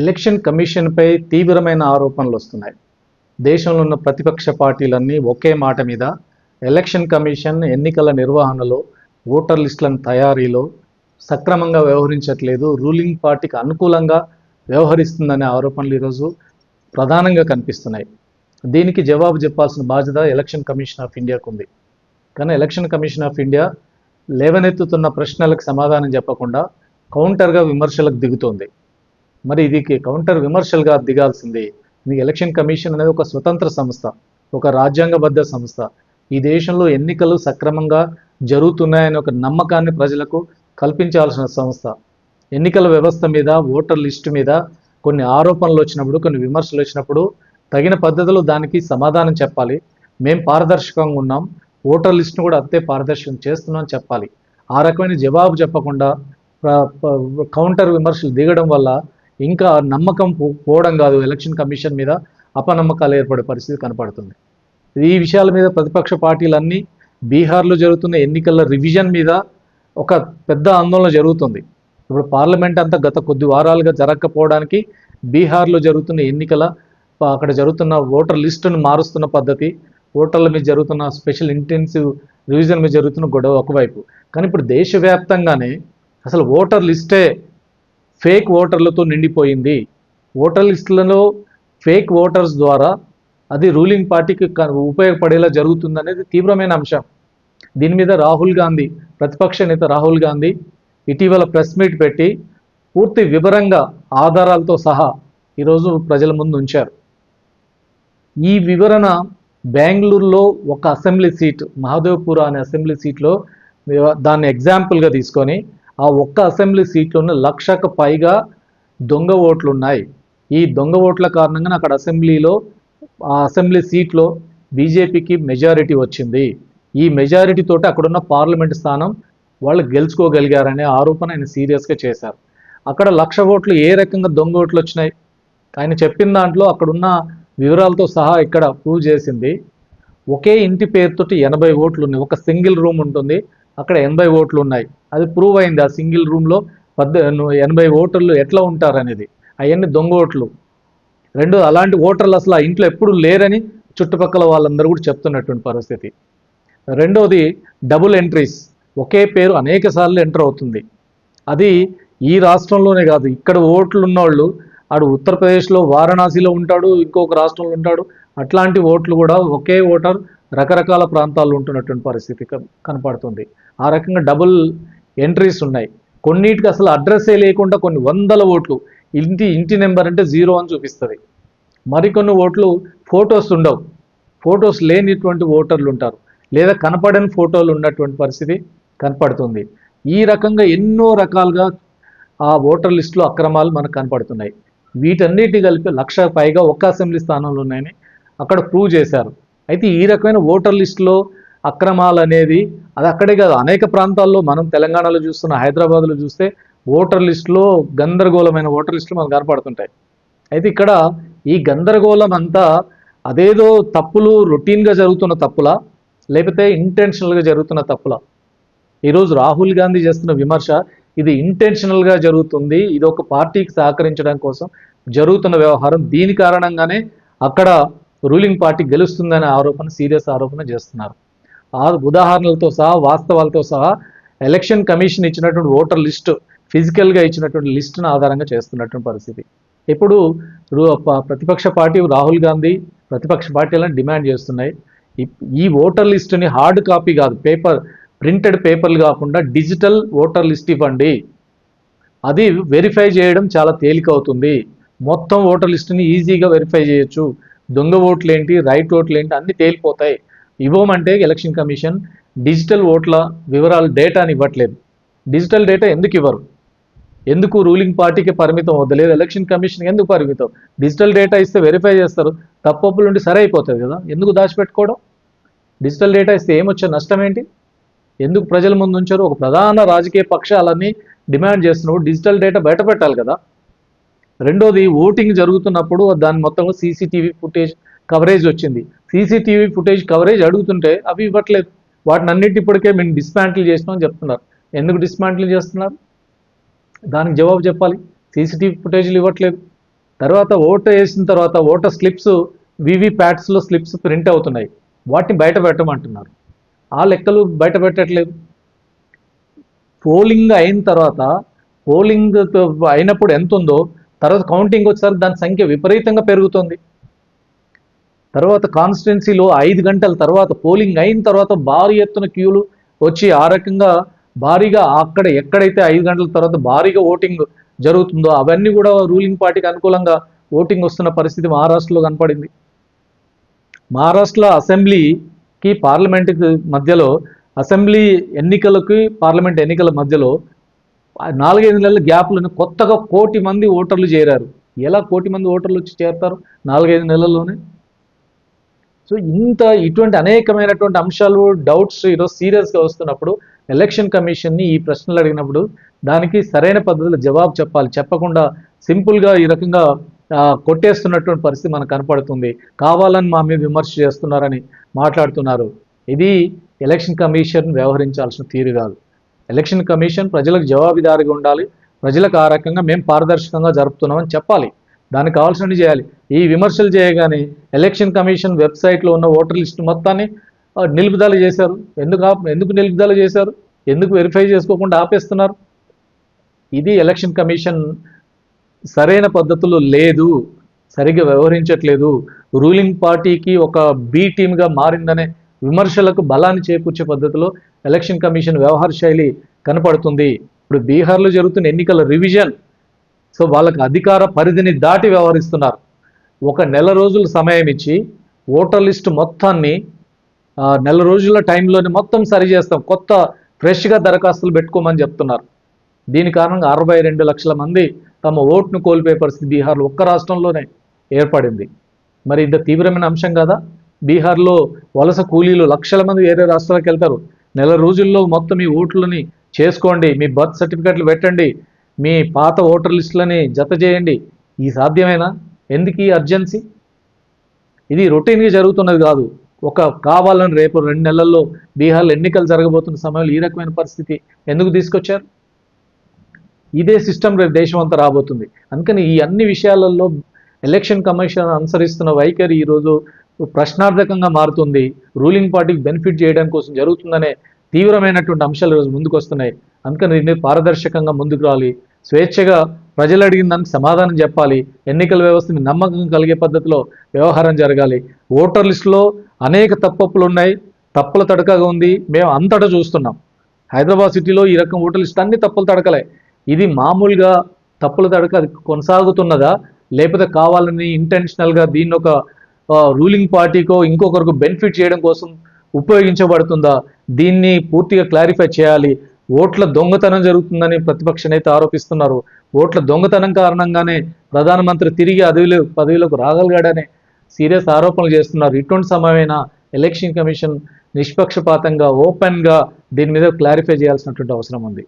Election కమిషన్పై తీవ్రమైన ఆరోపణలు వస్తున్నాయి. దేశంలో ఉన్న ప్రతిపక్ష పార్టీలన్నీ ఒకే మాట మీద ఎలక్షన్ కమిషన్ ఎన్నికల నిర్వహణలో ఓటర్ లిస్టులను తయారీలో సక్రమంగా వ్యవహరించట్లేదు రూలింగ్ పార్టీకి అనుకూలంగా వ్యవహరిస్తుందనే ఆరోపణలు ఈరోజు ప్రధానంగా కనిపిస్తున్నాయి. దీనికి జవాబు చెప్పాల్సిన బాధ్యత ఎలక్షన్ కమిషన్ ఆఫ్ ఇండియాకు ఉంది. కానీ ఎలక్షన్ కమిషన్ ఆఫ్ ఇండియా లేవనెత్తుతున్న ప్రశ్నలకు సమాధానం చెప్పకుండా కౌంటర్గా విమర్శలకు దిగుతోంది. మరి ఇది కౌంటర్ విమర్శలుగా దిగాల్సిందే. ఇది ఎలక్షన్ కమిషన్ అనేది ఒక స్వతంత్ర సంస్థ ఒక రాజ్యాంగబద్ధ సంస్థ. ఈ దేశంలో ఎన్నికలు సక్రమంగా జరుగుతున్నాయనే ఒక నమ్మకాన్ని ప్రజలకు కల్పించాల్సిన సంస్థ. ఎన్నికల వ్యవస్థ మీద ఓటర్ లిస్టు మీద కొన్ని ఆరోపణలు వచ్చినప్పుడు కొన్ని విమర్శలు వచ్చినప్పుడు తగిన పద్ధతిలో దానికి సమాధానం చెప్పాలి. మేము పారదర్శకంగా ఉన్నాం. ఓటర్ లిస్టును కూడా అంతే పారదర్శకం చేస్తున్నాం చెప్పాలి. ఆ రకమైన జవాబు చెప్పకుండా కౌంటర్ విమర్శలు దిగడం వల్ల ఇంకా నమ్మకం పోవడం కాదు. ఎలక్షన్ కమిషన్ మీద అపనమ్మకాలు ఏర్పడే పరిస్థితి కనపడుతుంది. ఈ విషయాల మీద ప్రతిపక్ష పార్టీలన్నీ బీహార్లో జరుగుతున్న ఎన్నికల రివిజన్ మీద ఒక పెద్ద ఆందోళన జరుగుతుంది. ఇప్పుడు పార్లమెంట్ అంతా గత కొద్ది వారాలుగా జరగకపోవడానికి బీహార్లో జరుగుతున్న ఎన్నికల అక్కడ జరుగుతున్న ఓటర్ లిస్టును మారుస్తున్న పద్ధతి ఓటర్ల మీద జరుగుతున్న స్పెషల్ ఇంటెన్సివ్ రివిజన్ మీద జరుగుతున్న గొడవ ఒకవైపు. కానీ ఇప్పుడు దేశవ్యాప్తంగానే అసలు ఓటర్ లిస్టే ఫేక్ ఓటర్లతో నిండిపోయింది. ఓటర్ లిస్టులలో ఫేక్ ఓటర్స్ ద్వారా అది రూలింగ్ పార్టీకి క- ఉపయోగపడేలా జరుగుతుందనేది తీవ్రమైన అంశం. దీని మీద రాహుల్ గాంధీ ప్రతిపక్ష నేత రాహుల్ గాంధీ ఇటీవల ప్రెస్ మీట్ పెట్టి పూర్తి వివరంగా ఆధారాలతో సహా ఈరోజు ప్రజల ముందు ఉంచారు. ఈ వివరణ బెంగళూరులో ఒక అసెంబ్లీ సీట్ మహాదేవ్పుర అనే అసెంబ్లీ సీట్లో దాన్ని ఎగ్జాంపుల్గా తీసుకొని ఆ ఒక్క అసెంబ్లీ సీట్లోనే లక్షకు పైగా దొంగ ఓట్లు ఉన్నాయి ఈ దొంగ ఓట్ల కారణంగా అక్కడ అసెంబ్లీలో ఆ అసెంబ్లీ సీట్లో బీజేపీకి మెజారిటీ వచ్చింది. ఈ మెజారిటీతోటి అక్కడున్న పార్లమెంట్ స్థానం వాళ్ళు గెలుచుకోగలిగారనే ఆరోపణ ఆయన సీరియస్గా చేశారు. అక్కడ లక్ష ఓట్లు ఏ రకంగా దొంగ ఓట్లు వచ్చినాయి? ఆయన చెప్పిన దాంట్లో అక్కడున్న వివరాలతో సహా ఇక్కడ ప్రూవ్ చేసింది. ఒకే ఇంటి పేరుతోటి ఎనభై ఓట్లు ఉన్నాయి. ఒక సింగిల్ రూమ్ ఉంటుంది. అక్కడ ఎనభై ఓట్లు ఉన్నాయి. అది ప్రూవ్ అయింది ఆ సింగిల్ రూమ్లో పద్ద ఎనభై ఓటర్లు ఎట్లా ఉంటారు అనేది అవన్నీ దొంగ ఓట్లు. రెండు అలాంటి ఓటర్లు అసలు ఆ ఇంట్లో ఎప్పుడు లేరని చుట్టుపక్కల వాళ్ళందరూ కూడా చెప్తున్నటువంటి పరిస్థితి. రెండోది డబుల్ ఎంట్రీస్ ఒకే పేరు అనేక సార్లు ఎంటర్ అవుతుంది. అది ఈ రాష్ట్రంలోనే కాదు. ఇక్కడ ఓట్లు ఉన్నవాళ్ళు ఆడు ఉత్తరప్రదేశ్లో వారణాసిలో ఉంటాడు ఇంకొక రాష్ట్రంలో ఉంటాడు. అట్లాంటి ఓట్లు కూడా ఒకే ఓటర్ రకరకాల ప్రాంతాల్లో ఉంటున్నటువంటి పరిస్థితి కనపడుతుంది. ఆ రకంగా డబుల్ ఎంట్రీస్ ఉన్నాయి. కొన్నిటికి అసలు అడ్రస్సే లేకుండా కొన్ని వందల ఓట్లు ఇంటి ఇంటి నెంబర్ అంటే జీరో అని చూపిస్తుంది. మరికొన్ని ఓట్లు ఫొటోస్ ఉండవు. ఫొటోస్ లేనిటువంటి ఓటర్లు ఉంటారు. లేదా కనపడని ఫోటోలు ఉన్నటువంటి పరిస్థితి కనపడుతుంది. ఈ రకంగా ఎన్నో రకాలుగా ఆ ఓటర్ లిస్టులో అక్రమాలు మనకు కనపడుతున్నాయి. వీటన్నిటి కలిపి లక్ష పైగా ఒక్క అసెంబ్లీ స్థానంలో ఉన్నాయని అక్కడ ప్రూవ్ చేశారు. అయితే ఈ రకమైన ఓటర్ లిస్టులో అక్రమాలు అనేది అది అక్కడే కాదు. అనేక ప్రాంతాల్లో మనం తెలంగాణలో చూస్తున్న హైదరాబాద్లో చూస్తే ఓటర్ లిస్టులో గందరగోళమైన ఓటర్ లిస్టులు మనకు కనపడుతుంటాయి. అయితే ఇక్కడ ఈ గందరగోళం అంతా అదేదో తప్పులు రొటీన్గా జరుగుతున్న తప్పులా లేకపోతే ఇంటెన్షనల్గా జరుగుతున్న తప్పులా? ఈరోజు రాహుల్ గాంధీ చేస్తున్న విమర్శ ఇది ఇంటెన్షనల్గా జరుగుతుంది ఇది ఒక పార్టీకి సహకరించడం కోసం జరుగుతున్న వ్యవహారం దీని కారణంగానే అక్కడ రూలింగ్ పార్టీ గెలుస్తుందనే ఆరోపణ సీరియస్ ఆరోపణ చేస్తున్నారు. ఆ ఉదాహరణలతో సహా వాస్తవాలతో సహా ఎలక్షన్ కమిషన్ ఇచ్చినటువంటి ఓటర్ లిస్టు ఫిజికల్గా ఇచ్చినటువంటి లిస్టును ఆధారంగా చేస్తున్నటువంటి పరిస్థితి. ఇప్పుడు ప్రతిపక్ష పార్టీ రాహుల్ గాంధీ ప్రతిపక్ష పార్టీలను డిమాండ్ చేస్తున్నాయి. ఈ- ఈ ఓటర్ లిస్టుని హార్డ్ కాపీ కాదు పేపర్ ప్రింటెడ్ పేపర్లు కాకుండా డిజిటల్ ఓటర్ లిస్ట్ ఇవ్వండి. అది వెరిఫై చేయడం చాలా తేలిక అవుతుంది మొత్తం ఓటర్ లిస్టుని ఈజీగా వెరిఫై చేయొచ్చు. దొంగ ఓట్లు ఏంటి రైట్ ఓట్లు ఏంటి అన్ని తేలిపోతాయి. ఇవ్వమంటే ఎలక్షన్ కమిషన్ డిజిటల్ ఓట్ల వివరాలు డేటాని ఇవ్వట్లేదు. డిజిటల్ డేటా ఎందుకు ఇవ్వరు? ఎందుకు రూలింగ్ పార్టీకి పరిమితం వద్దలేదు ఎలక్షన్ కమిషన్ ఎందుకు పరిమితం? డిజిటల్ డేటా ఇస్తే వెరిఫై చేస్తారు. తప్పప్పులు ఉండి సరే అయిపోతుంది కదా. ఎందుకు దాచిపెట్టుకోవడం? డిజిటల్ డేటా ఇస్తే ఏమొచ్చే నష్టం ఏంటి? ఎందుకు ప్రజల ముందు ఉంచారు? ఒక ప్రధాన రాజకీయ పక్షాలన్నీ డిమాండ్ చేస్తున్నప్పుడు డిజిటల్ డేటా బయట పెట్టాలి కదా. రెండోది ఓటింగ్ జరుగుతున్నప్పుడు దాని మొత్తంలో సీసీటీవీ ఫుటేజ్ కవరేజ్ వచ్చింది. సీసీటీవీ ఫుటేజ్ కవరేజ్ అడుగుతుంటే అవి ఇవ్వట్లేదు. వాటిని అన్నిటి ఇప్పటికే మేము డిస్మాంటిల్ చేసినామని చెప్తున్నారు. ఎందుకు డిస్మాంటిల్ చేస్తున్నారు? దానికి జవాబు చెప్పాలి. సీసీటీవీ ఫుటేజ్లు ఇవ్వట్లేదు. తర్వాత ఓటు వేసిన తర్వాత ఓటర్ స్లిప్స్ వివి ప్యాడ్స్లో స్లిప్స్ ప్రింట్ అవుతున్నాయి. వాటిని బయట పెట్టమంటున్నారు. ఆ లెక్కలు బయట పెట్టట్లేదు. పోలింగ్ అయిన తర్వాత పోలింగ్ అయినప్పుడు ఎంత ఉందో తర్వాత కౌంటింగ్ వచ్చేసరికి దాని సంఖ్య విపరీతంగా పెరుగుతుంది. తర్వాత కాన్స్టిట్యున్సీలో ఐదు గంటల తర్వాత పోలింగ్ అయిన తర్వాత భారీ ఎత్తున క్యూలు వచ్చి ఆ రకంగా భారీగా అక్కడ ఎక్కడైతే ఐదు గంటల తర్వాత భారీగా ఓటింగ్ జరుగుతుందో అవన్నీ కూడా రూలింగ్ పార్టీకి అనుకూలంగా ఓటింగ్ వస్తున్న పరిస్థితి మహారాష్ట్రలో కనపడింది. మహారాష్ట్ర అసెంబ్లీకి పార్లమెంట్కి మధ్యలో అసెంబ్లీ ఎన్నికలకి పార్లమెంట్ ఎన్నికల మధ్యలో నాలుగైదు నెలల గ్యాప్లను కొత్తగా కోటి మంది ఓటర్లు చేరారు. ఎలా కోటి మంది ఓటర్లు వచ్చి చేరుతారు? నాలుగైదు నెలల్లోనే. సో ఇంత ఇటువంటి అనేకమైనటువంటి అంశాలు డౌట్స్ ఈరోజు సీరియస్గా వస్తున్నప్పుడు ఎలక్షన్ కమిషన్ని ఈ ప్రశ్నలు అడిగినప్పుడు దానికి సరైన పద్ధతిలో జవాబు చెప్పాలి. చెప్పకుండా సింపుల్గా ఈ రకంగా కొట్టేస్తున్నటువంటి పరిస్థితి మనకు కనపడుతుంది. కావాలని మా మీద విమర్శ చేస్తున్నారని మాట్లాడుతున్నారు. ఇది ఎలక్షన్ కమిషన్ వ్యవహరించాల్సిన తీరు కాదు. ఎలక్షన్ కమిషన్ ప్రజలకు జవాబుదారీగా ఉండాలి. ప్రజలకు ఆ రకంగా మేము పారదర్శకంగా జరుపుతున్నామని చెప్పాలి. దానికి కావాల్సినవి చేయాలి. ఈ విమర్శలు చేయగానే ఎలక్షన్ కమిషన్ వెబ్సైట్లో ఉన్న ఓటర్ లిస్ట్ మొత్తాన్ని నిలుపుదల చేశారు. ఎందుకు ఎందుకు నిలుపుదల చేశారు? ఎందుకు వెరిఫై చేసుకోకుండా ఆపేస్తున్నారు? ఇది ఎలక్షన్ కమిషన్ సరైన పద్ధతిలో లేదు. సరిగ్గా వ్యవహరించట్లేదు. రూలింగ్ పార్టీకి ఒక బి టీమ్గా మారిందనే విమర్శలకు బలాన్ని చేకూర్చే పద్ధతిలో ఎలక్షన్ కమిషన్ వ్యవహార శైలి కనపడుతుంది. ఇప్పుడు బీహార్లో జరుగుతున్న ఎన్నికల రివిజన్ సో వాళ్ళకు అధికార పరిధిని దాటి వ్యవహరిస్తున్నారు. ఒక నెల రోజులు సమయం ఇచ్చి ఓటర్ లిస్ట్ మొత్తాన్ని నెల రోజుల టైంలోనే మొత్తం సరి చేస్తాం. కొత్త ఫ్రెష్గా దరఖాస్తులు పెట్టుకోమని చెప్తున్నారు. దీని కారణంగా అరవై రెండు లక్షల మంది తమ ఓటును కోల్పోయే పరిస్థితి బీహార్లో ఒక్క రాష్ట్రంలోనే ఏర్పడింది. మరి ఇంత తీవ్రమైన అంశం కదా? బీహార్లో వలస కూలీలు లక్షల మంది వేరే రాష్ట్రాలకు వెళ్తారు. నెల రోజుల్లో మొత్తం మీ ఓట్లని చేసుకోండి మీ బర్త్ సర్టిఫికెట్లు పెట్టండి మీ పాత ఓటర్ లిస్టులని జత చేయండి. ఈ సాధ్యమేనా? ఎందుకు ఈ అర్జెన్సీ? ఇది రొటీన్గా జరుగుతున్నది కాదు. ఒక కావాలని రేపు రెండు నెలల్లో బీహార్లో ఎన్నికలు జరగబోతున్న సమయంలో ఈ రకమైన పరిస్థితి ఎందుకు తీసుకొచ్చారు? ఇదే సిస్టమ్ రేపు దేశం అంతా రాబోతుంది. అందుకని ఈ అన్ని విషయాలలో ఎలక్షన్ కమిషన్ అనుసరిస్తున్న వైఖరి ఈరోజు ప్రశ్నార్థకంగా మారుతుంది. రూలింగ్ పార్టీకి బెనిఫిట్ చేయడం కోసం జరుగుతుందనే తీవ్రమైనటువంటి అంశాలు ఈరోజు ముందుకు వస్తున్నాయి అందుకని దీన్ని పారదర్శకంగా ముందుకు రావాలి. స్వేచ్ఛగా ప్రజలు అడిగిన దానికి సమాధానం చెప్పాలి. ఎన్నికల వ్యవస్థని నమ్మకం కలిగే పద్ధతిలో వ్యవహారం జరగాలి. ఓటర్ లిస్టులో అనేక తప్పప్పులు ఉన్నాయి. తప్పుల తడకగా ఉంది. మేము అంతటా చూస్తున్నాం. హైదరాబాద్ సిటీలో ఈ రకం ఓటర్ లిస్ట్ అన్ని తప్పులు తడకలే. ఇది మామూలుగా తప్పుల తడక అది కొనసాగుతున్నదా? లేకపోతే కావాలని ఇంటెన్షనల్గా దీన్ని ఒక రూలింగ్ పార్టీకో ఇంకొకరికి బెనిఫిట్ చేయడం కోసం ఉపయోగించబడుతుందా? దీన్ని పూర్తిగా క్లారిఫై చేయాలి. ఓట్ల దొంగతనం జరుగుతుందని ప్రతిపక్ష నేత ఆరోపిస్తున్నారు. ఓట్ల దొంగతనం కారణంగానే ప్రధానమంత్రి తిరిగి అదవిలో పదవిలోకి రాగలిగాడనే సీరియస్ ఆరోపణలు చేస్తున్నారు. ఇటువంటి సమయమైన ఎలక్షన్ కమిషన్ నిష్పక్షపాతంగా ఓపెన్గా దీని మీద క్లారిఫై చేయాల్సినటువంటి అవసరం ఉంది.